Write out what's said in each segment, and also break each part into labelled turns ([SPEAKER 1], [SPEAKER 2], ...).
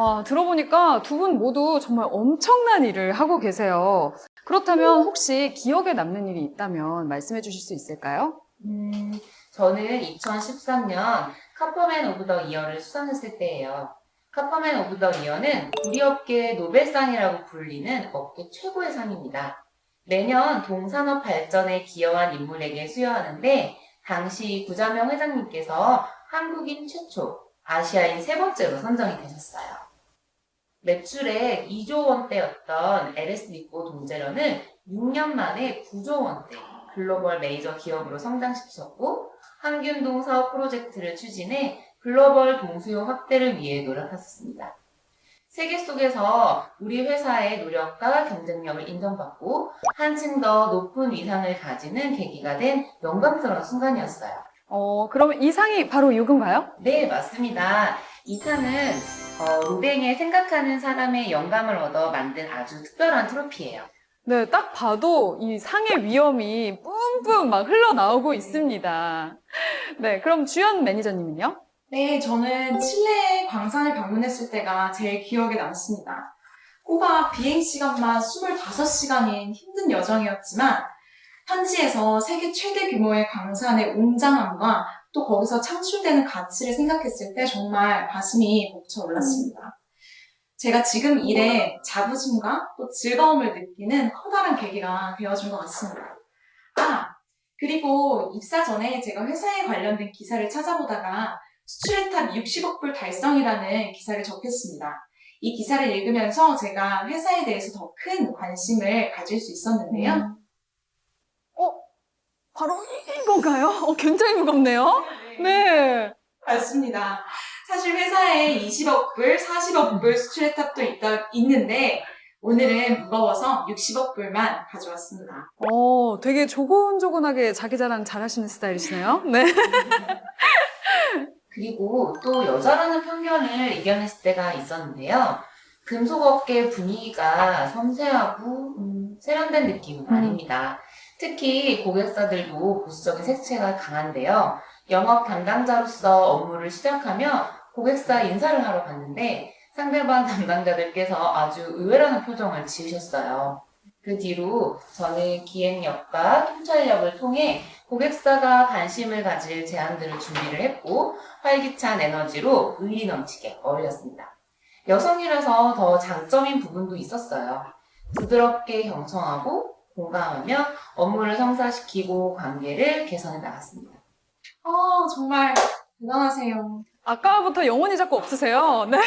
[SPEAKER 1] 아, 들어보니까 두 분 모두 정말 엄청난 일을 하고 계세요. 그렇다면 혹시 기억에 남는 일이 있다면 말씀해 주실 수 있을까요?
[SPEAKER 2] 음, 저는 2013년 카퍼맨 오브 더 이어를 수상했을 때예요. 카퍼맨 오브 더 이어는 우리 업계 노벨상이라고 불리는 업계 최고의 상입니다. 매년 동산업 발전에 기여한 인물에게 수여하는데 당시 구자명 회장님께서 한국인 최초, 아시아인 세 번째로 선정이 되셨어요. 매출액 2조 원대였던 LS 니코 동제련을 6년 만에 9조 원대 글로벌 메이저 기업으로 성장시키셨고 한균동 사업 프로젝트를 추진해 글로벌 동수요 확대를 위해 노력하셨습니다. 세계 속에서 우리 회사의 노력과 경쟁력을 인정받고 한층 더 높은 위상을 가지는 계기가 된 영광스러운 순간이었어요.
[SPEAKER 1] 어, 그러면 이 상이 바로 이건가요?
[SPEAKER 2] 네, 맞습니다. 이 상은 어, 루뱅에 생각하는 사람의 영감을 얻어 만든 아주 특별한 트로피예요.
[SPEAKER 1] 네, 딱 봐도 이 상의 위험이 뿜뿜 막 흘러나오고 있습니다. 네, 그럼 주연 매니저님은요?
[SPEAKER 3] 네, 저는 칠레 광산을 방문했을 때가 제일 기억에 남습니다. 꼬박 비행 시간만 25시간인 힘든 여정이었지만, 현지에서 세계 최대 규모의 광산의 웅장함과 또 거기서 창출되는 가치를 생각했을 때 정말 가슴이 벅차 올랐습니다. 제가 지금 일에 자부심과 또 즐거움을 느끼는 커다란 계기가 되어준 것 같습니다. 아, 그리고 입사 전에 제가 회사에 관련된 기사를 찾아보다가 수출의 탑 60억 불 달성이라는 기사를 접했습니다. 이 기사를 읽으면서 제가 회사에 대해서 더 큰 관심을 가질 수 있었는데요.
[SPEAKER 1] 바로 이- 이건가요? 어, 굉장히 무겁네요. 네.
[SPEAKER 3] 맞습니다. 사실 회사에 20억 불, 40억 불 수출의 탑도 있다, 있는데 오늘은 무거워서 60억 불만 가져왔습니다.
[SPEAKER 1] 어, 되게 조곤조곤하게 자기 자랑 잘하시는 스타일이시네요. 네.
[SPEAKER 2] 그리고 또 여자라는 편견을 이겨냈을 때가 있었는데요. 금속업계 분위기가 섬세하고 음, 세련된 느낌은
[SPEAKER 1] 음.
[SPEAKER 2] 아닙니다. 특히 고객사들도 보수적인 색채가 강한데요. 영업 담당자로서 업무를 시작하며 고객사 인사를 하러 갔는데 상대방 담당자들께서 아주 의외라는 표정을 지으셨어요. 그 뒤로 저는 기획력과 통찰력을 통해 고객사가 관심을 가질 제안들을 준비를 했고 활기찬 에너지로 의리 넘치게 어울렸습니다. 여성이라서 더 장점인 부분도 있었어요. 부드럽게 경청하고 공감하며 업무를 성사시키고 관계를 개선해 나갔습니다.
[SPEAKER 3] 아, 정말 대단하세요.
[SPEAKER 1] 아까부터 영혼이 자꾸 없으세요. 네.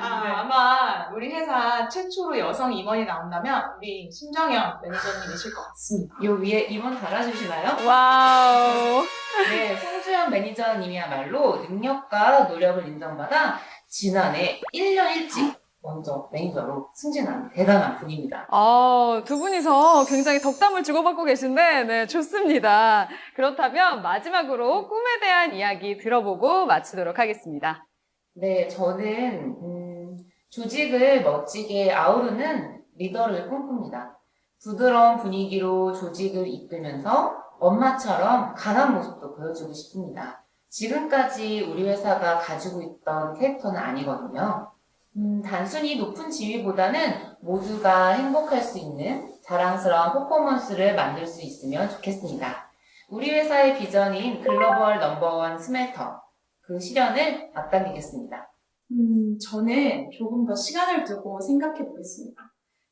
[SPEAKER 3] 아,
[SPEAKER 2] 네.
[SPEAKER 3] 아마 우리 회사 최초로 여성 임원이 나온다면 우리 신정현 매니저님이실 것 같습니다.
[SPEAKER 2] 요 위에 임원 달아주시나요?
[SPEAKER 1] 와우.
[SPEAKER 2] 네, 송주현 매니저님이야말로 능력과 노력을 인정받아 지난해 1년 일찍 먼저 매니저로 승진한 대단한 분입니다.
[SPEAKER 1] 아, 두 분이서 굉장히 덕담을 주고받고 계신데, 네, 좋습니다. 그렇다면 마지막으로 꿈에 대한 이야기 들어보고 마치도록 하겠습니다.
[SPEAKER 2] 네, 저는 음, 조직을 멋지게 아우르는 리더를 꿈꿉니다. 부드러운 분위기로 조직을 이끌면서 엄마처럼 강한 모습도 보여주고 싶습니다. 지금까지 우리 회사가 가지고 있던 캐릭터는 아니거든요. 음, 단순히 높은 지위보다는 모두가 행복할 수 있는 자랑스러운 퍼포먼스를 만들 수 있으면 좋겠습니다. 우리 회사의 비전인 글로벌 넘버원 스멜터, 그 실현을 앞당기겠습니다.
[SPEAKER 3] 음, 저는 조금 더 시간을 두고 생각해 보겠습니다.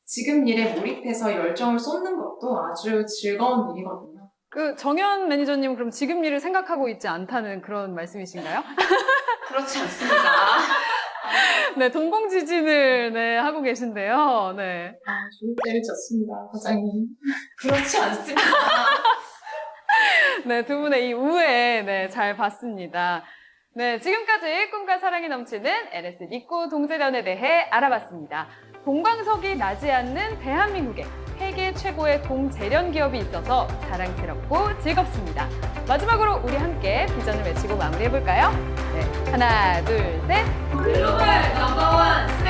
[SPEAKER 3] 지금 일에 몰입해서 열정을 쏟는 것도 아주 즐거운 일이거든요.
[SPEAKER 1] 그 정현 매니저님 그럼 지금 일을 생각하고 있지 않다는 그런 말씀이신가요?
[SPEAKER 2] 그렇지 않습니다.
[SPEAKER 1] 네, 동공 지진을 네, 하고 계신데요. 네.
[SPEAKER 3] 아, 좋은 때를 졌습니다, 과장님.
[SPEAKER 2] 그렇지 않습니다.
[SPEAKER 1] 네, 두 분의 이 우애, 네, 잘 봤습니다. 네, 지금까지 꿈과 사랑이 넘치는 NS 니코 동재련에 대해 알아봤습니다. 동방석이 나지 않는 대한민국에 세계 최고의 동재련 기업이 있어서 자랑스럽고 즐겁습니다. 마지막으로 우리 함께 비전을 외치고 마무리해볼까요? 네, 하나, 둘, 셋! 글로벌 넘버원